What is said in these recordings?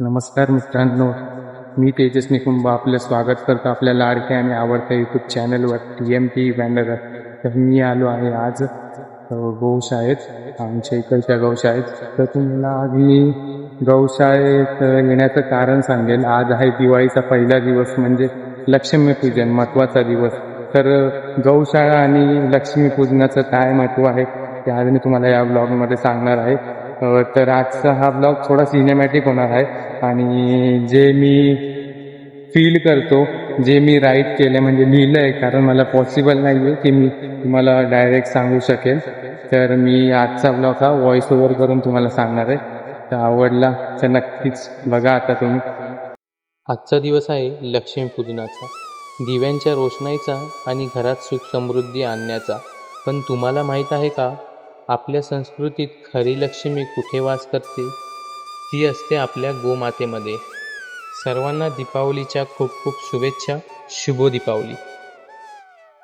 नमस्कार मित्रांनो मी तेजस निकुंभ आपलं स्वागत करतो आपल्या लाडक्या आणि आवडत्या यूट्यूब चॅनलवर टी एम टी बॅनर तर मी आलो आहे आज गौशाळेत आमच्या इकडच्या गौशाळेत. तर तुम्हाला आज मी गौशाळेत येण्याचं कारण सांगेल. आज आहे दिवाळीचा पहिला दिवस म्हणजे लक्ष्मीपूजन महत्त्वाचा दिवस. तर गौशाळा आणि लक्ष्मीपूजनाचं काय महत्त्व आहे ते आज मी तुम्हाला या ब्लॉगमध्ये सांगणार आहे. तर आजचा हा ब्लॉग थोडा सिनेमॅटिक होणार आहे. आणि जे मी फील करतो जे मी राईट केलं म्हणजे लिहिलं आहे कारण मला पॉसिबल नाही आहे की मी तुम्हाला डायरेक्ट सांगू शकेल. तर मी आजचा ब्लॉग हा व्हॉइस ओव्हर करून तुम्हाला सांगणार आहे. तर आवडला तर नक्कीच बघा आता तुम्ही. आजचा दिवस आहे लक्ष्मीपूजनाचा दिव्यांच्या रोषणाईचा आणि घरात सुख समृद्धी आणण्याचा. पण तुम्हाला माहीत आहे का? आपल्या संस्कृतीत खरी लक्ष्मी कुठे वास करते? ती असते आपल्या गोमातेमध्ये. सर्वांना दीपावलीच्या खूप खूप शुभेच्छा. शुभ दीपावली.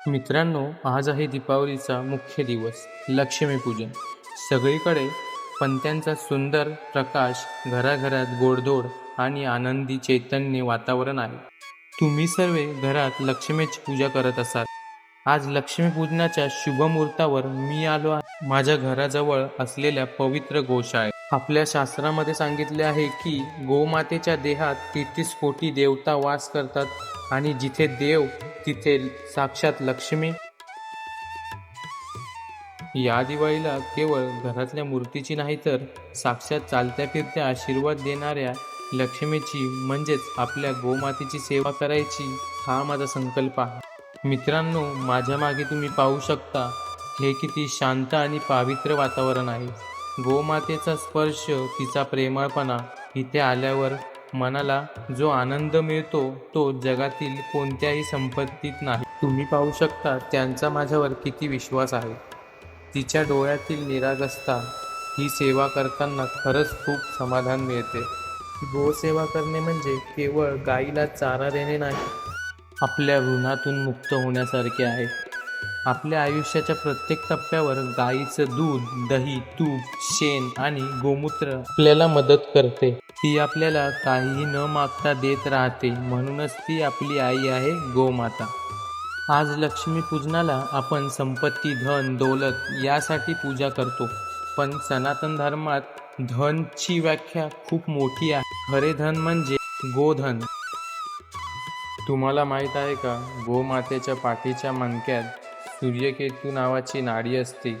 मित्रांनो आज आहे दीपावलीचा मुख्य दिवस लक्ष्मीपूजन. सगळीकडे पंत्यांचा सुंदर प्रकाश घराघरात गोडधोड आणि आनंदी चैतन्य वातावरण आहे. तुम्ही सर्व घरात लक्ष्मीची पूजा करत असाल. आज लक्ष्मीपूजनाच्या शुभ मुहूर्तावर मी आलो आहे. माझ्या घराजवळ असलेल्या पवित्र गोशाळेत. आपल्या शास्त्रामध्ये सांगितले आहे की गोमातेच्या देहात तेहतीस कोटी देवता वास करतात आणि जिथे देव तिथे साक्षात लक्ष्मी. या दिवाळीला केवळ घरातल्या मूर्तीची नाही तर साक्षात चालत्या फिरत्या आशीर्वाद देणाऱ्या लक्ष्मीची म्हणजेच आपल्या गोमातेची सेवा करायची हा माझा संकल्प आहे. मित्रांनो माझ्या मागे तुम्ही पाहू शकता हे किती शांत आणि पावित्र वातावरण आहे. गोमातेचा स्पर्श तिचा प्रेमळपणा इथे आल्यावर मनाला जो आनंद मिळतो तो जगातील कोणत्याही संपत्तीत नाही. तुम्ही पाहू शकता त्यांचा माझ्यावर किती विश्वास आहे. तिच्या डोळ्यातील निरागसता ही सेवा करताना खरंच खूप समाधान मिळते. गोसेवा करणे म्हणजे केवळ गाईला चारा देणे नाही आपल्या ऋणातून मुक्त होण्यासारखे आहे. आपल्या आयुष्याच्या प्रत्येक टप्प्यावर गाईचं दूध दही तूप शेण आणि गोमूत्र आपल्याला मदत करते. ती आपल्याला काहीही न मागता देत राहते म्हणूनच ती आपली आई आहे गोमाता. आज लक्ष्मी पूजनाला आपण संपत्ती धन दौलत यासाठी पूजा करतो. पण सनातन धर्मात धनची व्याख्या खूप मोठी आहे. खरे धन म्हणजे गोधन. तुम्हाला माहीत आहे का? गोमातेच्या पाठीच्या मणक्यात सूर्यकेतू नावाची नाडी असते.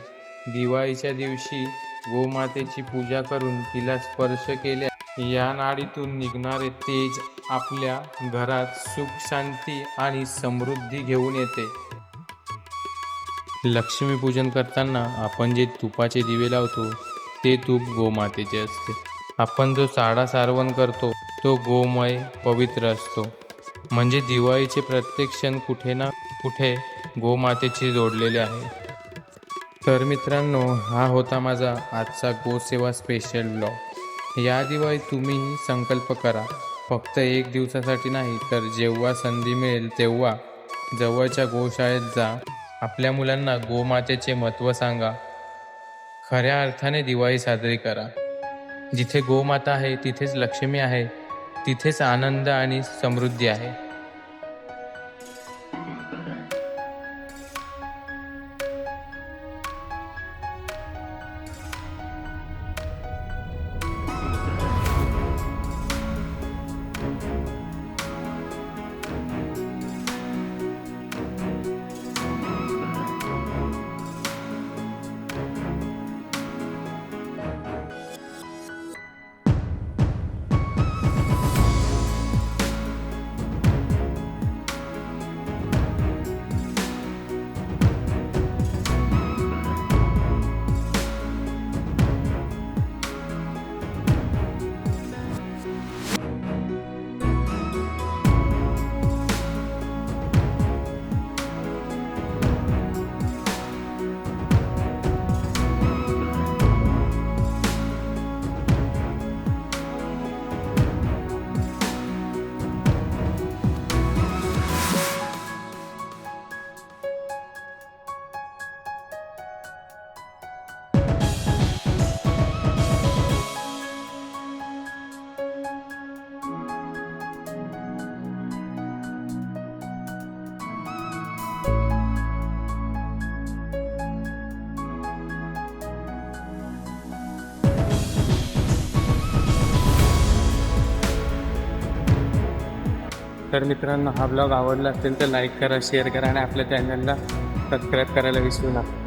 दिवाळीच्या दिवशी गोमातेची पूजा करून तिला स्पर्श केल्या. या नाडीतून निघणारे तेज आपल्या घरात सुख शांती आणि समृद्धी घेऊन येते. लक्ष्मीपूजन करताना आपण जे तुपाचे दिवे लावतो ते तूप गोमातेचे असते. आपण जो साडा सारवण करतो तो गोमय पवित्र असतो. म्हणजे दिवाळीचे प्रत्येक क्षण कुठे ना कुठे गोमातेशी जोडलेले आहे. तर मित्रांनो हा होता माझा आजचा गोसेवा स्पेशल ब्लॉग या दिवाळीत तुम्हीही संकल्प करा. फक्त एक दिवसासाठी नाही तर जेव्हा संधी मिळेल तेव्हा जवळच्या गोशाळेत जा. आपल्या मुलांना गोमातेचे महत्त्व सांगा. खऱ्या अर्थाने दिवाळी साजरी करा. जिथे गोमाता आहे तिथेच लक्ष्मी आहे. तिथेच आनंद आणि समृद्धी आहे. तर मित्रांनो हा ब्लॉग आवडला असेल तर लाईक करा शेअर करा आणि आपल्या चॅनलला सबस्क्राईब करायला विसरू नका.